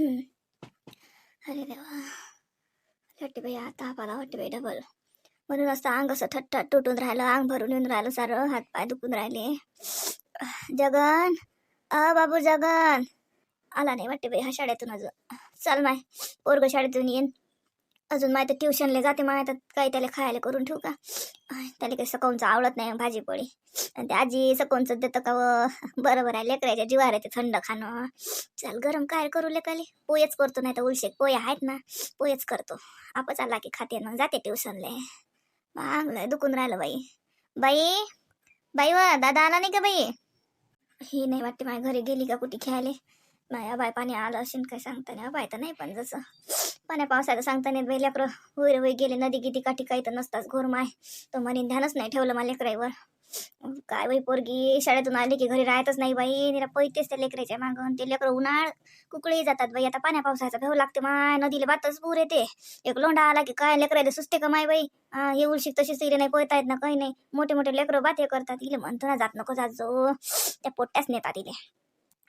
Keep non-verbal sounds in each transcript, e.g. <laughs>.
अरे देवा वाटते बाई आता तापाला वाटते बाई डबल म्हणून असं अंग असं ठट्ठट तुटून राहिलं अंग भरून येऊन राहिलं सारं हात पाय दुखून राहिले जगन अ बाबू जगन आला नाही वाटते बाई हा शाळेतून अजून चल माय पोरग शाळेतून येईन अजून माहिती ट्युशनला जाते माय तर काही त्याला खायला करून ठेवू का? त्याला काही सकाळचं आवडत नाही भाजी पोळी आणि ते आजी सकाळचं देतं का व? बरोबर आहे लेकरायच्या जीवार ते थंड खाणं. चल गरम काय करू लेकाले? पोहेच करतो नाही तर उलशेक पोहे आहेत ना पोहेच करतो. आपच आला की खाते मग जाते ट्युशनला चांगलं दुखून राहिलं बाई. बाई बाई व दादा आला नाही का बाई? ही नाही वाटते माझ्या घरी गेली का कुठे खेळायला? माया बाय पाणी आलं असेल काय सांगता नाही बाय तर नाही पण जसं पाण्या पावसाचं सांगता नाही बाई लेकरं होईर होई गेले नदी गिदी काठी काही तर नसताच. घोर माय. तो म्हणे ध्यानच नाही ठेवलं मला लेकराईवर. काय बाई पोरगी शाळेतून आली की घरी राहतच नाही बाई. निरा पैतेच त्या लेकराच्या माग ते लेकरं उन्हाळ कुकळी जातात बाई. आता पाण्या पावसाचा भेव लागते माय. नदीला बातच पूर येते. एक लोंडा आला की काय लेकरायला सुचते का माय बाई? हे उलशी तशी सिरे नाही पोहता येत ना काही नाही. मोठे मोठे लेकरं बात हे करतात. इले म्हणतो ना जात नको जात जो त्या पोट्याच नेतात इले.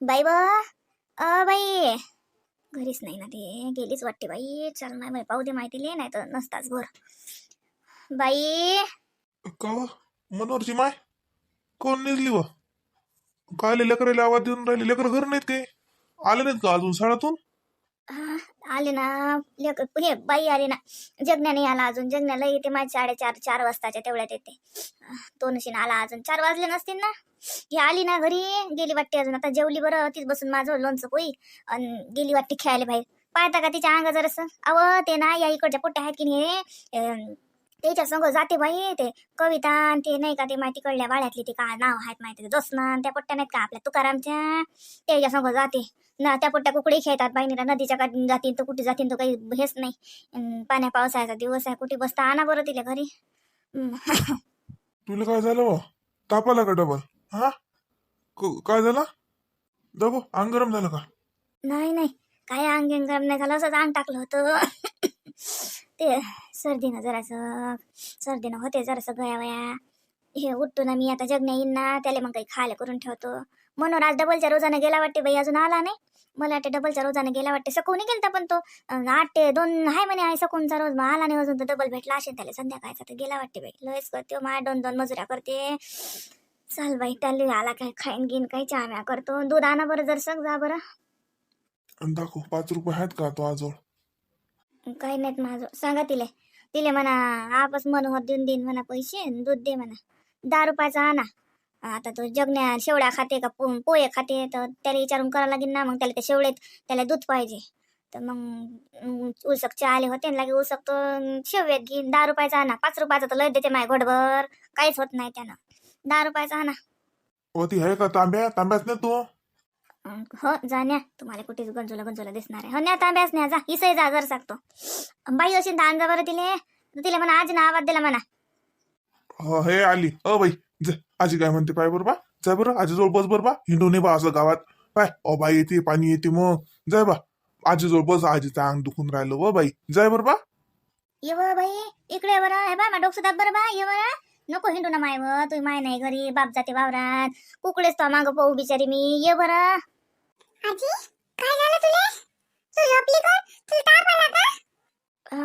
बाई बा अ बाई. घरीच नाही ना ते. गेलीच वाटते बाई. चल नाही पाहू दे माहिती लिहि नाही तर नसताच घर बाई. का? मनोहरची माय? कोण निघली व? काय लेकराला आवाज देऊन राहिले. लेकर घर नाहीत काही आले नाहीत का अजून शाळातून? आले ना लेक हे बाई आले ना. जगण्या नाही आला अजून. जगण्याला येते माझ्या साडेचार चार वाजताच्या तेवढ्यात येते. तो नशीन आला अजून. चार वाजले नसतील ना. ही आली ना घरी. गेली वाटते अजून. आता जेवली बरं. तीच बसून माझं लोणचं पोई. आणि गेली वाटते खेळायला बाहेर. पाहता का तिच्या अंग जरासं? अव ते ना या इकडच्या पोट्या आहेत की नाही त्याच्या संग जाते बाई ते कविता आणि ते नाही का ते माहिती कळल्या वाड्यातली ते काय नाव आहेत माहिती जोसना त्या पोट्ट्या नाहीत का आपल्या तुकारामच्या? त्याच्या संग जाते. ना त्या पोट्ट्या कुकडे खेळतात बाईनीला नदीच्या काठी जातील तर कुठे जातील तर काही हेच नाही. पाण्या पावसाळ्याचा दिवस आहे कुठे बसता आणा बरं तिला घरी. तुला काय झालं व तापाला का डबल? हा? क- काय झालं? दबो अंग गरम झालं का? नाही नाही. काय अंग अंग गरम नाही झालं असंच अंग टाकलं होतं. ते सर्दीनं जरासं सर्दीनं होते जरासं गयावया हे उठतो ना मी आता जगण्या येईन ना त्याला मग काही खायला करून ठेवतो. म्हणून आज डबलच्या रोजानं गेला वाटते बाई अजून आला नाही. मला वाटते डबलच्या रोजानं गेला वाटते सकून गेलता पण तो. आठ ते दोन आहे म्हणे आहे सकूनचा रोज मग आला नाही अजून तर डबल भेटला असेल त्याला. संध्याकाळचा तर गेला वाटते बाई. लयच करते हो, माझ्या दोन दोन मजुऱ्या करते. चाल बाई त्याला आला काय खाईन घेईन काही चहा करतो. दूध आणा बरं जर सग जा बरं. दाखव पाच रुपये आहेत का तो आजवळ? काही नाहीत माझं. सांगा तिले. तिले म्हणा आपस मनोहर देऊन देईन म्हणा पैसे दूध दे म्हणा. दहा रुपयाचा आणा. आता तो जगण्या शेवड्या खाते का पो पोहे खाते तर त्याला विचारून करावं लागेल ना मग त्याला ते शेवळेत त्याला दूध पाहिजे. तर मग उलसक चहा आले होते ना लागे उलसक तर शेवयात घेईन. दहा रुपयाचा आणा. पाच रुपयाचा तर लय देते माय घोटभर. काहीच होत नाही त्यानं. दहा रुपयाचा आणा. होती आहे का तांब्या? तांब्याच नाही तू? हो जा न्या. तुम्हाला कुठेच गंजोला गंजोला दिसणार आहे. हो न्या तांब्यास न्या जा. इसही जा जर सांगतो. बाई अशी दान जा बरं तिले. तर तिला म्हणा आज ना आवाज दिला म्हणा. हो हे आली. अ बाई जा. आजी काय म्हणते पाय बरं बा. जाय बरं आजीजवळ बस बरं बा. हिंडू नये बा असं गावात. पाय. अ बाई येते पाणी येते मग. जाय बा. आजीजवळ बस. आजीचं अंग दुखून राहिलं व बाई. जाय बरं बा. ये व बाई. इकडे बरं. हे बा मा डोकं दाब बरं बा. ये बरं. नको हिंडू ना माय व. तुम्ही माय नाही घरी. बाप जाते वावरात. कुकडेच तो मागं पाहू बिचारी मी. ये बरं. आजी काय झालं तुले? तू झोपली का? तुला ताप आला का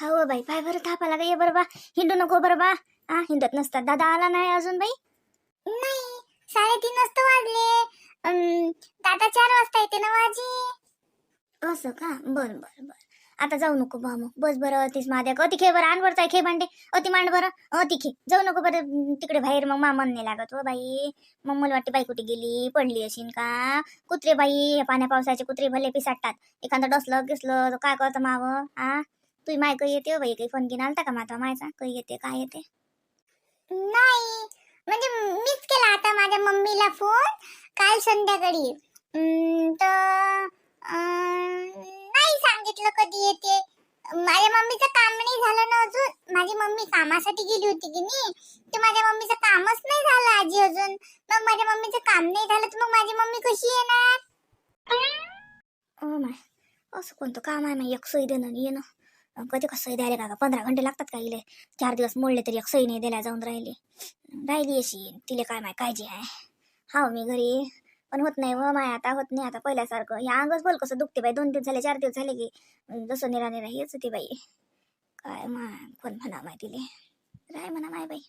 हा हो बाई पाय बरं ताप आला का ये बरं बा हिंडू नको बरं बा हा हिंडत नसतात. दादा आला नाही अजून बाई? नाही साडेतीन वाजता वाजले. दादा चार वाजता येते ना माझी असं का? बरं बरं बरं. आता जाऊ नको बा मग बस बरं तीच महादेव. अति खे बरं आणवरचा खे भांडे. अति मांड बरं अति खे जाऊ नको बरं तिकडे बाहेर. मग मामन नाही लागत हो बाई. मग मला वाटते बाई कुठे गेली पडली अशीन का? कुत्रे बाई हे पाण्या पावसाचे कुत्रे भले पिसाटतात. एखादं डसलं गिसलं तर काय करतं मावं आ? तुम्ही माय काही येते हो बाई? काही फोन घेऊन आलता का माता मायचा? काही येते काय येते? नाही. म्हणजे मीच केला आता माझ्या मम्मीला फोन काल संध्याकाळी. तर सांगितलं कधी येते? माझ्या मम्मीचं काम नाही झालं ना अजून. माझी मम्मी कामासाठी गेली होती की नाही? तर माझ्या मम्मीचं कामच नाही झालं आजी अजून. मग माझ्या मम्मीचं काम नाही झालं तर मग माझी मम्मी कशी येणार? हो माय असं कोणतं काम आहे माय? एक सही देणं येणं. कधी कसं सही द्यायला का पंधरा घंटे लागतात का इले? चार दिवस मोडले तरी एक सही नाही द्यायला जाऊन राहिली. राहिली अशी. तिले काय माय काळजी आहे. हाव मी घरी. पण होत नाही व माय आता होत नाही आता पहिल्यासारखं. या अंगच बोल कसं दुखते बाई. दोन दिवस झाले चार दिवस झाले की जसं निरा निरा हेच होती बाई. काय माय कोण म्हणा माय तिले. राय म्हणा माय बाई.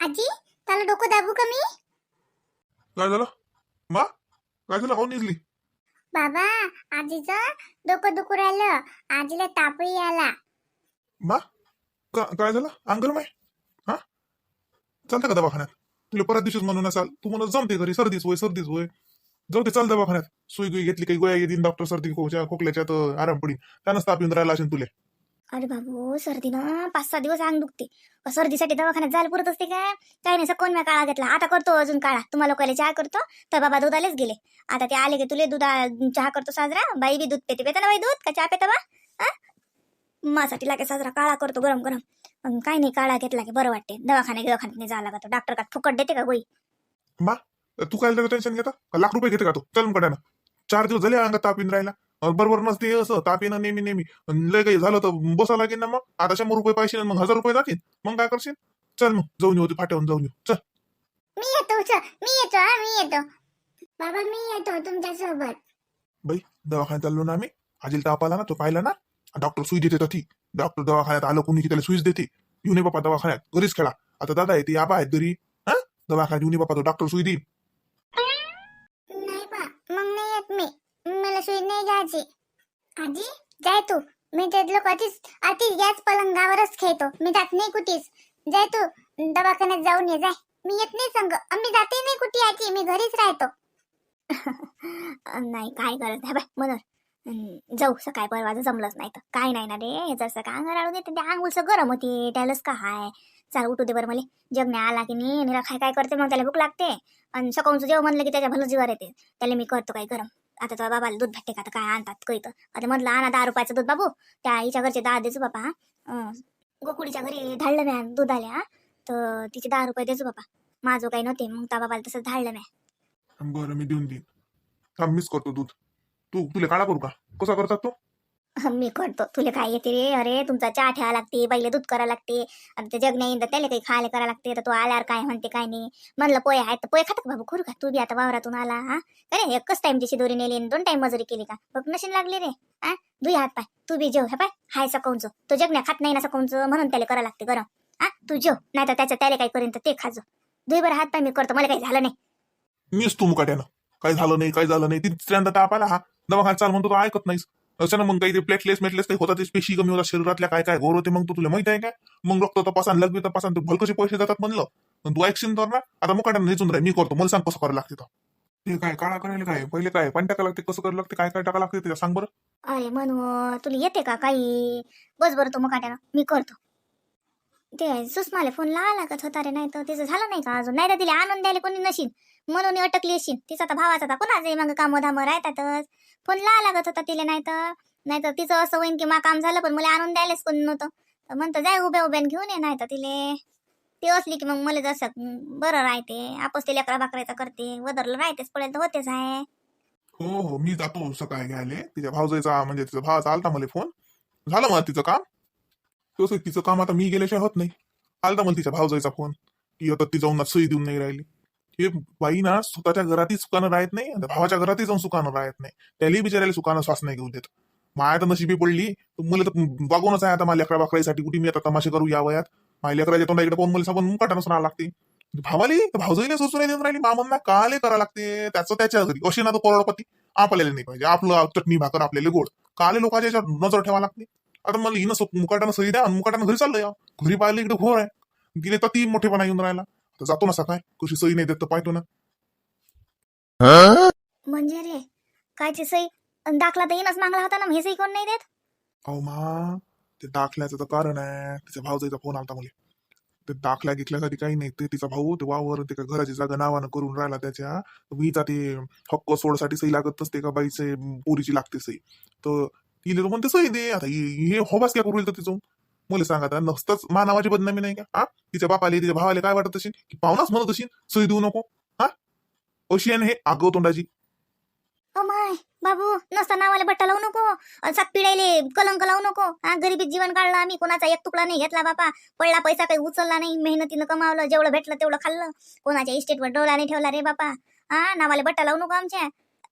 आजी त्याला डोकं दाबू का मी? काय झालं? मा काय झालं? काऊन निघली? बाबा आजीचं डोकं दुखू राहिलं. आजीला तापही आला. मा का काय झालं? अंगल माय? हा? चालतं का दवाखान्यात? तुला परत दिवशीच म्हणून असाल तू म्हणत जमते घरी सर्दीच होय सर्दीच होय. जाऊ ते चाल दवाखान्यात. सुई गुई घेतली काही गोळ्या येतील डॉक्टर सर्दी खोच्या खोकल्याच्या तर आराम पडी त्यानं ताप येऊन राहिला असेल तुले. अरे बाबू सर्दी ना पाच सहा दिवस अंग दुखते. सर्दीसाठी दवाखान्यात जायला पुरत असते काय? काही नाही कोण मी काळा घेतला. आता करतो अजून काळा. तुम्हाला लोकांना चहा करतो. तर बाबा दुधालेच गेले. आता ते आले की तुले दुधा चहा करतो साजरा. बाई बी दूध पेते. पेता ना बाई दूध? का चहा पेता बा? हा? मासाठी लागे साजरा. काळा करतो गरम गरम. पण काही नाही काळा घेतला की बरं वाटते दवाखान्यात दवाखान्यात जावं लागत डॉक्टर का फुकट देते का गोळी? मा तू काय टेन्शन घेता? का लाख रुपये घेते का तू? चल कड्यानं चार दिवस झाले अंगात ताप येऊन राहिला. बरोबर नसते असं ताप येणं नेहमी नेहमी. लय काही झालं तर बसा लागेल ना मग. आता शंभर रुपये पाहिजे मग हजार रुपये जातील. मग काय करशील? चल मग जाऊन येऊ ते फाट्यावरून जाऊन येऊ. चल. मी येतो मी येतो मी येतो. बाबा मी येतो तुमच्यासोबत बाई दवाखान्यात चाललो ना आम्ही. आजील ताप आला ना तो पाहिला ना. डॉक्टर सुई देते ती. डॉक्टर दवाखान्यात आलं कोणी की त्याला सुईच देते. येऊ बापा दवाखान्यात घरीच खेळा. आता दादा येते आबा आहेत घरी. हा? दवाखान्यात येऊ बापा तो डॉक्टर सुई देईल नाही बा मग नाही येत मी. मला सुई नाही घ्यायची. आजी जाय तू. मी त्यातलं कधीच अतिच गॅस पलंगावरच खेळतो. मी जात नाही कुठेच. जाय तू दवाखान्यात जाऊन ये जाय. मी येत नाही संग. मी जाते नाही कुठे आजी. मी घरीच राहतो. <laughs> नाही काय गरज नाही. बाय म्हणून जाऊ सकाळी परवा जमलंच नाही तर. काय नाही ना रे जर सकाळ अंगाराळू दे त्या अंगुलचं अंग गरम होते. त्यालाच का हाय? चाल उठू दे बरं मला. जगण्या आला की नाही निरा काय काय करते मग त्याला भूक लागते. आणि सकाळचं जेव म्हणलं की त्याच्या भलं जीवार येते. त्याला मी करतो काय गरम. आता तुझ्या बाबाला दूध भेटते का? तर काय आणतात कळतं. आता म्हटलं आणा दहा रुपयाचं दूध बाबू. त्या आईच्या घरचे दहा देजो बाबा अं, गोकुळीच्या घरी धाडलं म्या दूध आल्या तर तिचे दहा रुपये देजो बाबा माझं काही नव्हते मग त्या बाबाला तसं धाडलं म्या. बरं मी देऊन देईन. मिस करतो दूध. तू तुला काळा करू का? कसा करतात तो? <laughs> मी करतो. तुला काय येते रे? अरे तुमचा चहा ठेवा लागते बाईला दूध करा लागते. आता ते जग नाही त्याला काही खायला करा लागते. तर तू आल्यावर काय म्हणते काय नाही. म्हणलं पोहे आहेत तर पोहे खात का बाबू? करू का? तू बी आता वावरातून आला हा? अरे एकच टाइम तिची दोरी नेली दोन टाइम मजुरी केली का? बघ नशीन लागली रे हा? दुई हात पाय. तू बी जेव हे पाय. हाय सकाळचं. तो जगण्या खात नाही ना सकाळचं म्हणून त्याला करा लागते गरम. हा? तू जेव नाही तर त्याच्या त्याला काय करीन तर ते खाजो दुई बरं हात पाय मी करतो. मला काही झालं नाही. मीच तू मुकाट्यानं. काय झालं नाही काय झालं नाही. तिसऱ्यांदा ताप आला हा दवाखान्यात चाल म्हणतो तो ऐकत नाहीस. असं मग काही ते प्लेटलेस मेटलेस काही होतात पेशी कमी होतात शरीरातल्या काय काय घोर होते मग तू तुला माहीत आहे काय मग रक्त तपासान लग्न तपासान तू भलकसे पैसे जातात म्हणलं. पण तू ऐकशील तर ना आता मुकाट्यानं नेचून राह मी करतो मला सांग कसं करायला लागते तर. ते काय काळा करायला काय? पहिले काय पण टाका लागते कसं करायला लागते काय काय टाका लागते ते सांग बरं. अरे म्हणू तुला येते का काही? बस बरं तो मुकाट्यानं मी करतो. ते सुषमाला फोन लावा लागत होता रे नाही तर तिचं झालं नाही का अजून? नाही तर तिला आणून द्यायला कोणी नशील म्हणून अटकली अशी तिचा तर भावाचा तर कोणाचे मग काम धाम राहतातच. फोन ला लागत होता तिला नाही तर नाही तर तिचं असं होईन की मा काम झालं पण मला आणून द्यायलाच कोण नव्हतं. तर म्हणतं जाय उभ्या उभ्यान घेऊन ये नाही तर तिले. ती असली की मग मला जसं बरं राहते. आपस ते लेकरा बाकरायचं करते. वदरलं राहतेच पडेल तर होतेच आहे. हो हो मी जातो सकाळी घ्यायला. तिच्या भावजाईचा म्हणजे तिचा भावाचा आलता मला फोन. झालं मला तिचं काम? तसं तिचं काम आता मी गेल्याशिवाय होत नाही. आलता मला तिच्या भावजाईचा फोन की आता ती जाऊन सही देऊन नाही राहिली. हे बाई ना स्वतःच्या घरातही सुखानं राहत नाही भावाच्या घरातही जाऊन सुखानं राहत नाही. त्यालाही बिचारायला सुखानं श्वास नाही घेऊ देत. माया तर नशिबी पडली. तर मला तर बघूनच आहे आता माझ्या लेकरा बाकराईसाठी कुठे मी आता तमाशे करू या वयात? माझ्या लेकराच्या तोंडा पाहून मला सांगून मुकाटानच राहावं लागते. भावाली भावजाईने सोचून देऊन राहिली. मामांना काले करा लागते. त्याचं त्याच्या घरी. अशी ना तो करोडपती? आपल्याला नाही पाहिजे. आपलं चटणी भाकर आपल्याला गोड. काले लोकांच्या याच्यावर नजर ठेवा लागते. आता मला हिनं मुकाटानं सही द्या मुकाटानं घरी चाललं या घरी पाहिलं इकडे घोर आहे. गेले तर ती मोठेपणा येऊन राहिला. तर जातो ना सकाळ कशी सही नाही देत तर पाहतो ना. म्हणजे रे कायची सही? अन दाखला तर येणंच मागला होता ना हे सही कोण नाही देत? अहो मा ते दाखल्याचं तर कारण आहे तिच्या भाऊजाईचा फोन आलता मला. ते दाखल्या घेतल्यासाठी काही नाही ते तिचा भाऊ ते वावर ते का घराची जागा नावानं करून राहिला त्याच्या. वीचा ते हक्क सोडसाठी सही लागत असते का बाईचे पोरीची लागते सही. तर तिले तर म्हणते सही दे आता हे हे होबास काय करू तर तिचं? मला सांगा आता नसताच मानावाची बदनामी नाही का? हा? तिच्या बापाले तिच्या भावाले काय वाटत असेल? की पाहुणाच म्हणत असेल सही देऊ नको. हा? अशी आहे ना हे आगव तोंडाची. ओ माय बाबू नसता नावाला बट्टा लावू नको. अन सात पिढायले कलंक लावू नको. हा गरिबीत जीवन काढलं आम्ही कोणाचा एक तुकडा नाही घेतला बापा. पडला पैसा काही उचलला नाही मेहनतीनं कमावलं जेवढं भेटलं तेवढं खाल्लं. कोणाच्या इस्टेटवर डोळा नाही ठेवला रे बापा. हा नावाले बट्टा लावू नको आमच्या.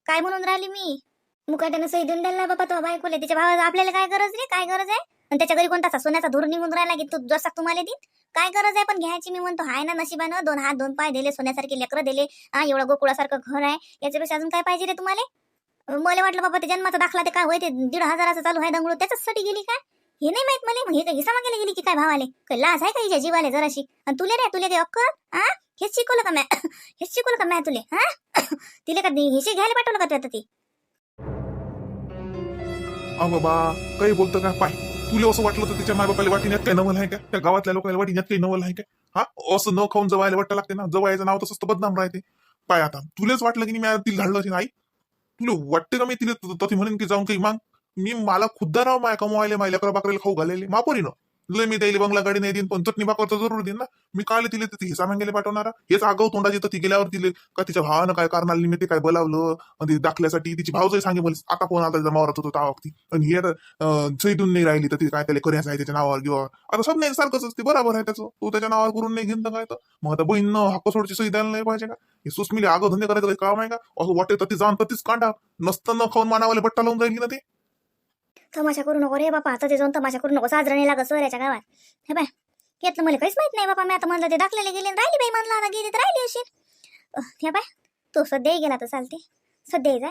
काय म्हणून राहिली मी? मुकाट्यानं सही देऊन द्यायला बाबा तो बायकोले. तिच्या भावाला आपल्याला काय गरज रे? काय गरज आहे? आणि त्याच्या घरी कोणता सोन्याचा धूर निघून राहिला की तू जसा तुम्हाला देईन? काय गरज आहे पण घ्यायची? मी म्हणतो हाय ना नशिबानं दोन हात दोन पाय दिले सोन्यासारखे लेकरं दिले. हा एवढं गोकुळासारखं घर आहे. याच्यापेक्षा अजून काय पाहिजे रे तुम्हाला? मला वाटलं बाबा ते जन्माचा दाखला ते काय होय? ते दीड हजाराचा चालू आहे दंगळू. त्याच्यासाठी गेली काय हे नाही माहीत मला. मग हे काय हिसा मागायला गेली की काय भावाले? काय लाज आहे का हिच्या जीवाले जराशी? आणि तुले रे तुले काही अक्कल? हा? हेच शिकवलं का मॅ <coughs> हेच शिकवलं का मॅ तुले? हा? <coughs> तिले का हिशे घ्यायला पाठवलं का तू आता ती? अ बाबा काही बोलतं का? पाय. तुला असं वाटलं तर तिच्या मायबापाला वाटिण्यात काही नवल आहे का? त्या गावातल्या लोकांना वाटिण्यात काही नवल आहे का? हा असं न खाऊन जवायला वाटतं लागते ना? जवायचं नाव तसंच तर बदनाम राहते. पाय आता तुलाच वाटलं की मी आता तिला धाडलं असेल आई? तुला वाटते का मी तिला तथे म्हणेन की जाऊन काही मग? मी मला खुद्दा राव माय कमवायला माय लेकरा बाकरेला खाऊ घालेले मापोरी लय मी त्याला बंगला गाडी नाही देईन पण चटणी भाकर तर जरूर देईन ना. मी काल तिले तिथे हिसा मागायला पाठवणार? हेच आगाव तोंडाची तर ती गेल्यावर तिले. का तिच्या भावानं काय करणार निमित्त काय बोलावलं? आणि दाखल्यासाठी तिची भावजही सांगे मला आता फोन आता जमावरत होतो तावक्ती आणि हे आता नाही राहिली तर ती काय त्याला करायचं आहे त्याच्या नावावर किंवा आता सब नाही सारखंच असते बरोबर आहे त्याचं. तू त्याच्या नावावर करून नाही घेऊन काय तर? मग आता बहीण हक्क सोडची सही द्यायला नाही पाहिजे का? हे सुस्मिले आगं धंदे करायचं काही काम आहे का? असं वाटेल तर ती जाऊन तर तीच कांडा. नसतं न खाऊन मानावाले बट्टा लावून जाईल ना ते. तमाशा करू नको रे बापा. आता ते जाऊन तमाशा करू नको. साजरा नाही लागत सोऱ्याच्या गावात. हे बाय यातलं मला काहीच माहीत नाही बापा. मी आता म्हणलं ते दाखलेले गेले राहिली बाई म्हणलं. आता गेली तर राहिली अशी हे बाय तो सध्याही गेला तर चालते सध्याही जाय.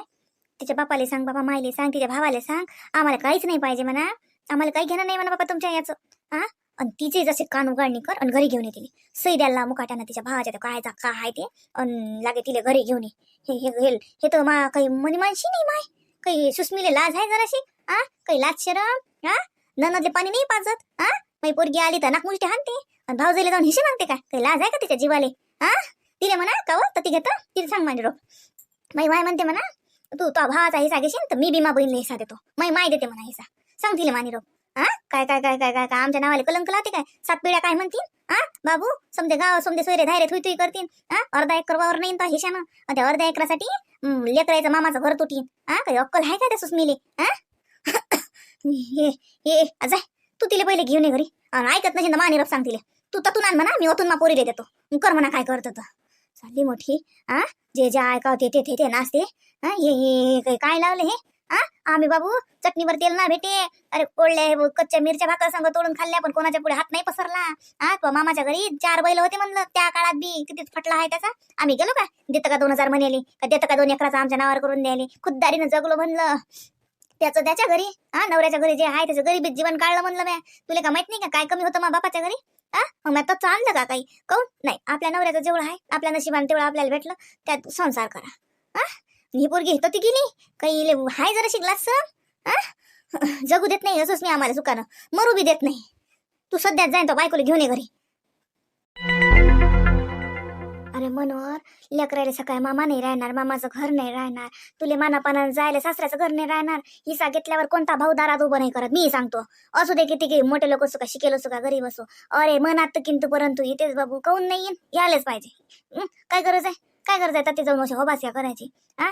तिच्या बापाला सांग बाबा मायले सांग. तिच्या भावाले सांग. आम्हाला काहीच नाही पाहिजे म्हणा. आम्हाला काही घेणं नाही म्हणा बापा तुमच्या याचं. हा आणि तिचे जसे कान उगाळणी कर आणि घरी घेऊन येते सई द्यायला मुकाट्यानं तिच्या भावाच्या. ते काय काय आहे ते. आणि लागे तिला घरी घेऊन ये. हे हे हे हे तर मा काही मनी मानशी नाही माय. काही सुस्मिले लाज आहे जराशी. आ? काही लाज शरम? हा ननदले पाणी नाही पाजत? हा माझी पोरगी आली तर नाक हाणते. आणि भाऊजाईला जाऊन हिशे मागते काय? काही लाज आहे का तिच्या जीवाले? हा तिले म्हणा का तर ती घेतं? तिला सांग माझी रोप माई माय म्हणते म्हणा तू तो भावाचा हिसा घेशील तर मी बीमा बहिणीला हिसा देतो. माई माय देते म्हणा हिसा. सांग तिला मानिरो हा काय काय काय काय काय काय? आमच्या नावाले कलंक लावते काय? सात पिढ्या काय म्हणतील? हा बाबू समजे गाव समजे सोयरे धायरे थुई थुई करतील. हा अर्धा एकर वावर नाही तर हिशानं. त्या अर्ध्या एकरासाठी लेकरायचं मामाचं घर तुटीन. हा काही अक्कल आहे का त्या सुस्मिले? हा <laughs> हे हे तू तिला पहिले घेऊन ये घरी. ऐकत नसेल तर मा निरप सांग तिला तू ततून आण म्हणा मी ओतून मा पोरीला देतो. कर म्हणा काय करत तर चालली मोठी हा जे जे ऐकावते ते ते ते नाचते. हे हे काय लावले हे? आम्ही बाबू चटणीवर तेल ना भेटे अरे ओढल्या हे कच्च्या मिरच्या भाकर संग तोडून खाल्ल्या पण कोणाच्या पुढे हात नाही पसरला. हा मामाच्या घरी चार बैल होते म्हणलं त्या काळात बी कितीच फटला आहे त्याचा. आम्ही गेलो का? देतं का दोन हजार म्हणाली? का देतं का दोन एकराचा आमच्या नावावर करून द्यायला? खुद्दारीनं जगलो म्हणलं. त्याचं त्याच्या घरी हा नवऱ्याच्या घरी जे आहे त्याचं गरिबीत जीवन काढलं म्हणलं म्या. तुला का माहीत नाही का काय कमी होतं मा बापाच्या घरी? हा मग मी तसं आणलं का काही? काऊन? नाही आपल्या नवऱ्याचं जेवढं आहे आपल्या नशिबाने तेवढं आपल्याला भेटलं त्यात संसार करा. हा ही पोरगी तर ती गेली. काही हाय जरा शिकलास हा? जगू देत नाही असंच मी आम्हाला सुकानं मरू बी देत नाही. तू सध्याच जाईन तो बायकोला घेऊन ये घरी. अरे मनोहर लेकरायला सकाळी मामा नाही राहणार मामाचं घर नाही राहणार. तुले मानापानानं जायला सासऱ्याचं घर नाही राहणार. हिसा घेतल्यावर कोणता भाऊ दारात उभं नाही करत? मी सांगतो. असू दे किती की मोठे लोक असो का शिकेल असो का गरीब असो. अरे मनात तर किंतु परंतु इथेच बाबू काऊन नाही येईन यायलाच पाहिजे. काय गरज आहे? काय गरज आहे? तिथे जाऊन अशी होबास्या करायची. हा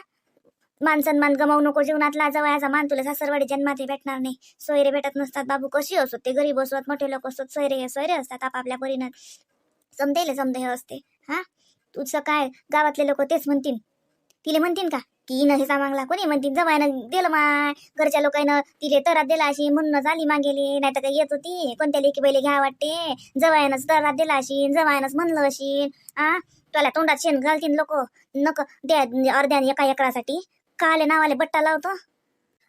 मान सन्मान गमावू नको जीवनातला जवळचा मान तुला सासरवाडी जन्मातही भेटणार नाही. सोयरे भेटत नसतात बाबू कशी असो ते गरीब असोत मोठे लोक असतात सोयरे सोयरे असतात आपापल्या परीनं समजेल समजे असते. हा? तुझं काय गावातले लोक तेच म्हणतील. तिले म्हणतील का? की हिनं हिसा मागला कोणी म्हणतील? जवायनं दिलं माय. घरच्या लोकांना तिले तरात दिला अशी म्हणून झाली मागेली. नाही तर काही येत होती. कोणत्या लेकी बैले घ्या वाटते. जवायनच तरात दिला अशी जवायनच म्हणलं अशी. आ? त्याला तोंडात शेण घालतील लोक. नक द्या अर्ध्या एका एकरासाठी. काले नावाले बट्टा लावतो.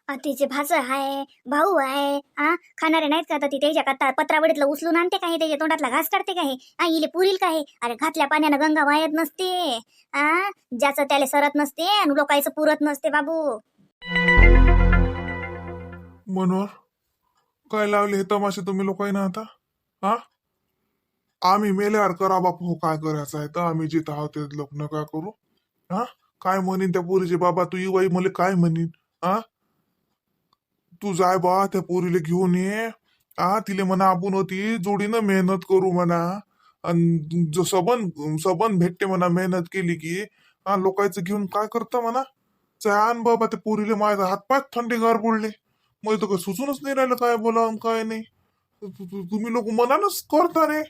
तिचे भाजर आहे भाऊ आहे आ खाणारे नाहीत का? आता ती त्याच्या का पत्रावडीतलं उचलून आणते काही त्याच्या तोंडातला घास काढते काही आ इले पुरील काय अरे घातल्या पाण्यानं गंगा वाहत नसते. आ ज्याचं त्याला सरत नसते आणि लोकांचं पुरत नसते बाबू. मनोहर काय लावले हे तमाशे तुम्ही लोकांना आता? हा आम्ही मेल्यावर करा बापू हो काय करायचं आहे? तर आम्ही जिथं आहोत ते लोक नका करू. हा काय म्हणीन त्या पुरीचे बाबा? तू इवाई मला काय म्हणीन? हा तू जाय बा त्या पोरीला घेऊन ये. आ तिले म्हणा आपण होती जोडीनं मेहनत करू म्हणा. आणि जो सबन सबन भेटते म्हणा मेहनत केली की हा लोकांचं घेऊन काय करतं म्हणा? चान बाबा त्या पोरीले माझा हातपाय थंडी गार पडले. मग तर काय सुचूनच नाही राहिलं काय बोला काय नाही. तुम्ही लोक मनानच करता रे.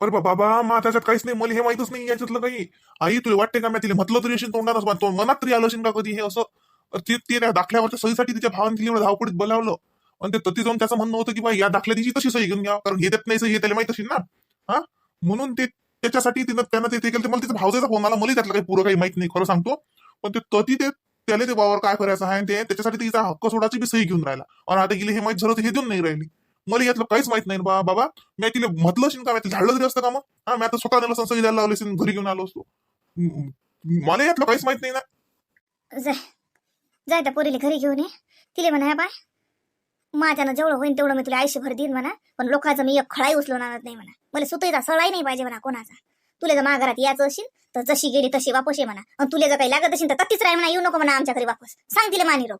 अरे बा- बाबा मा त्याच्यात काहीच नाही मला हे माहितच नाही याच्यातलं काही. आई तुला वाटते का मी तिला म्हटलं तरी असेल तोंडानच तो मनात तरी आलं असेल का कधी हे असं? ते ते त्या दाखल्यावरच्या सहीसाठी तिच्या भावाने तिला एवढं धावपडीत बोलावलं. आणि ते तती जाऊन त्याचं म्हणणं होतं की बा या दाखल्या तिची तशी सही घेऊन घ्या कारण हे देत नाही सही हे त्याला माहीत असेल ना. हा? म्हणून ते त्याच्यासाठी तिनं त्यानं ते केलं. ते मला तिचा भावजाचा फोन आला मला त्यातलं काही पुरं काही माहीत नाही खरं सांगतो. पण ते तती ते त्याला ते वावर काय करायचं आहे ते त्याच्यासाठी तिचा हक्क सोडाची बी सही घेऊन राहिला. आणि आता गेली हे माहीत झालं हे देऊन नाही राहिली. मला यातलं काहीच माहीत नाही बा बाबा. मी तिला म्हटलं असेल का? मी झाडलं तरी असतं का मग? हा मी आता स्वतः त्याला सही द्यायला लावली असेल घरी घेऊन आलो असतो. मला यातलं काहीच माहीत नाही ना. जाय त्या पोरीला घरी घेऊन ये. तिले म्हणा बाय माझ्यानं जेवढं होईन तेवढं मी तुला आयुष्यभर देईन म्हणा पण लोकांचं मी एक खळाही उचलून आणत नाही म्हणा. मला सुतईचा सळाही नाही पाहिजे म्हणा कोणाचा. तुला जर माघारात यायचं असेल तर जशी गेली तशी वापस ये म्हणा. आणि तुला जर काही लागत असेल तर तत्तीच राही म्हणा येऊ नको म्हणा आमच्या घरी वापस. सांग तिला मानी रोग